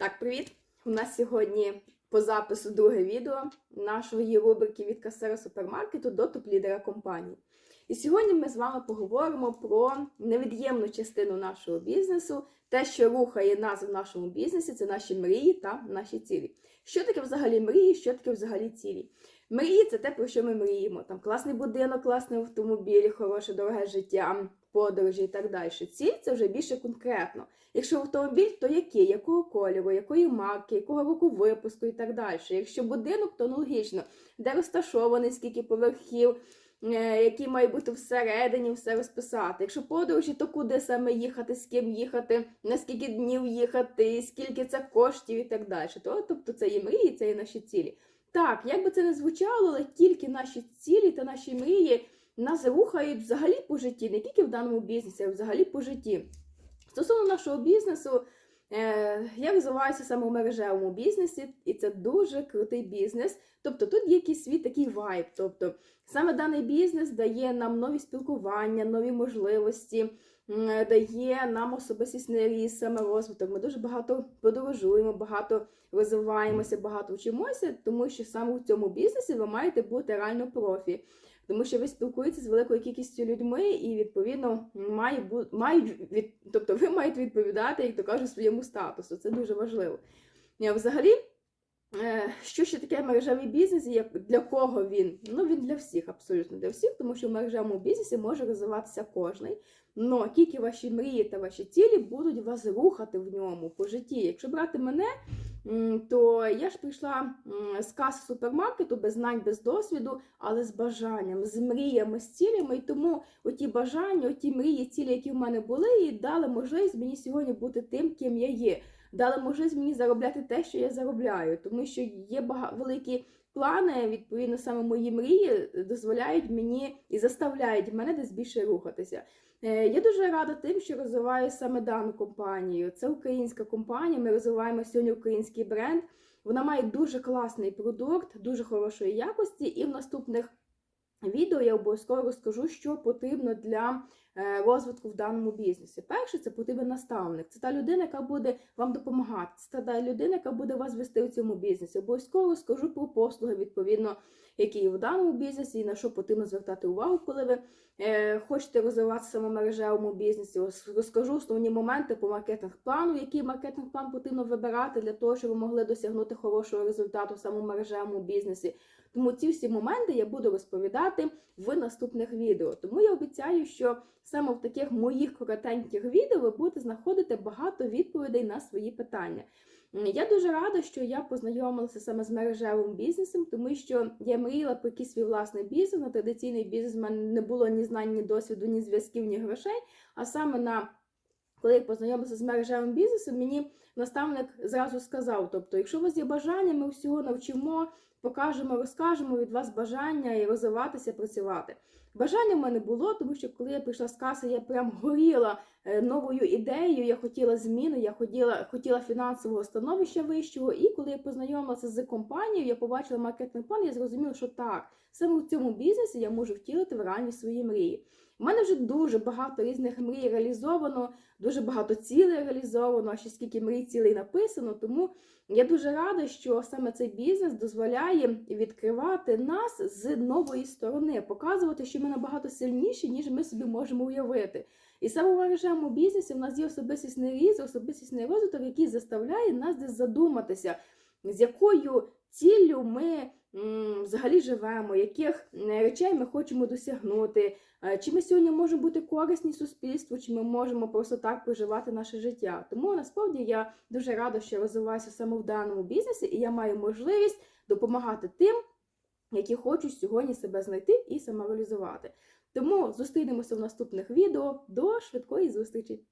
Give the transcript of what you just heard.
Так, привіт! У нас сьогодні по запису друге відео нашої рубрики від касира супермаркету до топ-лідера компанії. І сьогодні ми з вами поговоримо про невід'ємну частину нашого бізнесу, те, що рухає нас в нашому бізнесі, це наші мрії та наші цілі. Що таке взагалі мрії, що таке взагалі цілі? Мрії це те, про що ми мріємо. Там класний будинок, класний автомобіль, хороше дороге життя, подорожі і так далі. Ціль це вже більше конкретно. Якщо автомобіль, то який, якого кольору, якої марки, якого року випуску і так далі. Якщо будинок, то аналогічно, де розташований, скільки поверхів, е, які має бути всередині, все розписати. Якщо подорожі, то куди саме їхати, з ким їхати, на скільки днів їхати, скільки це коштів і так далі. То, тобто це є мрії, це є наші цілі. Так, як би це не звучало, але тільки наші цілі та наші мрії нас рухають взагалі по житті, не тільки в даному бізнесі, а взагалі по житті. Стосовно нашого бізнесу, е, я розвиваюся саме в мережевому бізнесі, і це дуже крутий бізнес. Тобто тут є якийсь свій такий вайб. Тобто саме даний бізнес дає нам нові спілкування, нові можливості, дає нам особистісний ріст, саме розвиток. Ми дуже багато подорожуємо, багато розвиваємося, багато вчимося, тому що саме в цьому бізнесі ви маєте бути реально профі. Тому що ви спілкуєтеся з великою кількістю людьми, і відповідно має мають від, тобто ви маєте відповідати, як то кажуть, своєму статусу. Це дуже важливо. Е, Взагалі, е, що ще таке мережевий бізнес і для кого він? Ну він для всіх, абсолютно для всіх, тому що в мережевому бізнесі може розвиватися кожний. Но тільки ваші мрії та ваші цілі будуть вас рухати в ньому по житті. Якщо брати мене, то я ж прийшла з каси супермаркету без знань, без досвіду, але з бажанням, з мріями, з цілями. І тому оті бажання, оті мрії, цілі, які в мене були, і дали можливість мені сьогодні бути тим, ким я є. Дали можливість мені заробляти те, що я заробляю, тому що є великі плани, відповідно, саме мої мрії дозволяють мені і заставляють мене десь більше рухатися. Е, Я дуже рада тим, що розвиваю саме дану компанію. Це українська компанія. Ми розвиваємо сьогодні український бренд. Вона має дуже класний продукт, дуже хорошої якості, і в наступних відео я обов'язково розкажу, що потрібно для е, розвитку в даному бізнесі. Перше, це потрібен наставник. Це та людина, яка буде вам допомагати. Це та людина, яка буде вас вести у цьому бізнесі. Обов'язково розкажу про послуги, відповідно, які є в даному бізнесі, і на що потрібно звертати увагу, коли ви е, хочете розвиватися в мережевому бізнесі. Розкажу основні моменти по маркетинг-плану, який маркетинг-план потрібно вибирати для того, щоб ви могли досягнути хорошого результату в мережевому бізнесі. Тому ці всі моменти я буду розповідати в наступних відео. Тому я обіцяю, що саме в таких моїх коротеньких відео ви будете знаходити багато відповідей на свої питання. Я дуже рада, що я познайомилася саме з мережевим бізнесом, тому що я мріяла про якийсь свій власний бізнес. На традиційний бізнес в мене не було ні знань, ні досвіду, ні зв'язків, ні грошей. А саме на коли я познайомилася з мережевим бізнесом, мені наставник зразу сказав: тобто, якщо у вас є бажання, ми всього навчимо, покажемо, розкажемо від вас бажання і розвиватися, працювати. Бажання в мене було, тому що коли я прийшла з каси, я прям горіла е, новою ідеєю. Я хотіла зміни, я хотіла, хотіла фінансового становища вищого. І коли я познайомилася з компанією, я побачила маркетинг план, я зрозуміла, що так, саме в цьому бізнесі я можу втілити в реальність свої мрії. У мене вже дуже багато різних мрій реалізовано, дуже багато цілей реалізовано, а ще скільки мрій цілей написано. Тому я дуже рада, що саме цей бізнес дозволяє відкривати нас з нової сторони, показувати, що ми набагато сильніші, ніж ми собі можемо уявити. І саме в мережевому бізнесі в нас є особистісний ріст, особистісний розвиток, який заставляє нас десь задуматися, з якою ціллю ми взагалі живемо, яких е, речей ми хочемо досягнути, е, чи ми сьогодні можемо бути корисні суспільству, чи ми можемо просто так проживати наше життя. Тому насправді я дуже рада, що розвиваюся саме в даному бізнесі, і я маю можливість допомагати тим, які хочуть сьогодні себе знайти і самореалізувати. Тому зустрінемося в наступних відео. До швидкої зустрічі!